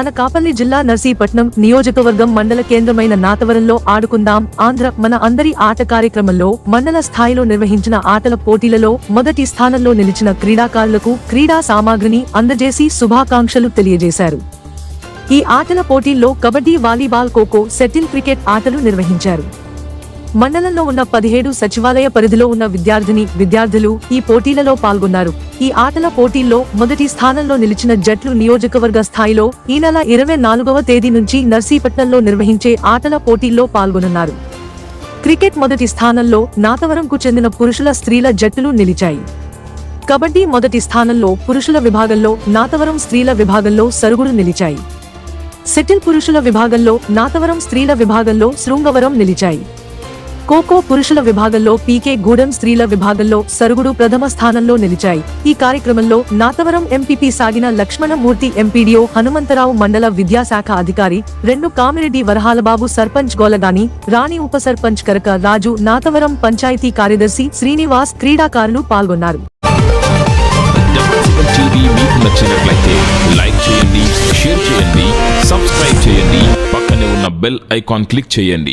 అనకాపల్లి జిల్లా నర్సీపట్నం నియోజకవర్గం మండల కేంద్రమైన నాతవరంలో ఆడుకుందాం. ఆంధ్ర మన అందరి ఆట కార్యక్రమంలో మండల స్థాయిలో నిర్వహించిన ఆటల పోటీలలో మొదటి స్థానంలో నిలిచిన క్రీడాకారులకు క్రీడా సామాగ్రిని అందజేసి శుభాకాంక్షలు తెలియజేశారు. ఈ ఆటల పోటీల్లో kabaddi volleyball khokho shuttle cricket ఆటలు నిర్వహించారు. మండలంలో ఉన్న పదిహేడు సచివాలయ పరిధిలో ఉన్న విద్యార్థిని విద్యార్థులు ఈ పోటీలలో పాల్గొన్నారు. ఈ ఆటల పోటీల్లో మొదటి స్థానంలో నిలిచిన జట్లు నియోజకవర్గ స్థాయిలో ఈ నెల ఇరవై నాలుగవ తేదీ నుంచి నర్సీపట్నంలో నిర్వహించే ఆటల పోటీల్లో పాల్గొనున్నారు. క్రికెట్ మొదటి స్థానంలో నాతవరంకు చెందిన పురుషుల స్త్రీల జట్టులు నిలిచాయి. కబడ్డీ మొదటి స్థానంలో పురుషుల విభాగంలో నాతవరం స్త్రీల విభాగంలో సరుగుడు నిలిచాయి. సెటిల్ పురుషుల విభాగంలో నాతవరం స్త్రీల విభాగంలో శృంగవరం నిలిచాయి. ఖోఖో పురుషుల విభాగంలో పీకే గూడెం స్త్రీల విభాగంలో సరుగుడు ప్రథమ స్థానంలో నిలిచాయి. ఈ కార్యక్రమంలో నాతవరం ఎంపీపీ సాగిన లక్ష్మణమూర్తి ఎంపీడీఓ హనుమంతరావు మండల విద్యాశాఖ అధికారి రెండు కామిరెడ్డి వరహాలబాబు సర్పంచ్ గోలగాని రాణి ఉప సర్పంచ్ కరక రాజు నాతవరం పంచాయతీ కార్యదర్శి శ్రీనివాస్ క్రీడాకారులు పాల్గొన్నారు. లైక్ చేయండి షేర్ చేయండి సబ్స్క్రైబ్ చేయండి పక్కనే ఉన్న బెల్ ఐకాన్ క్లిక్ చేయండి.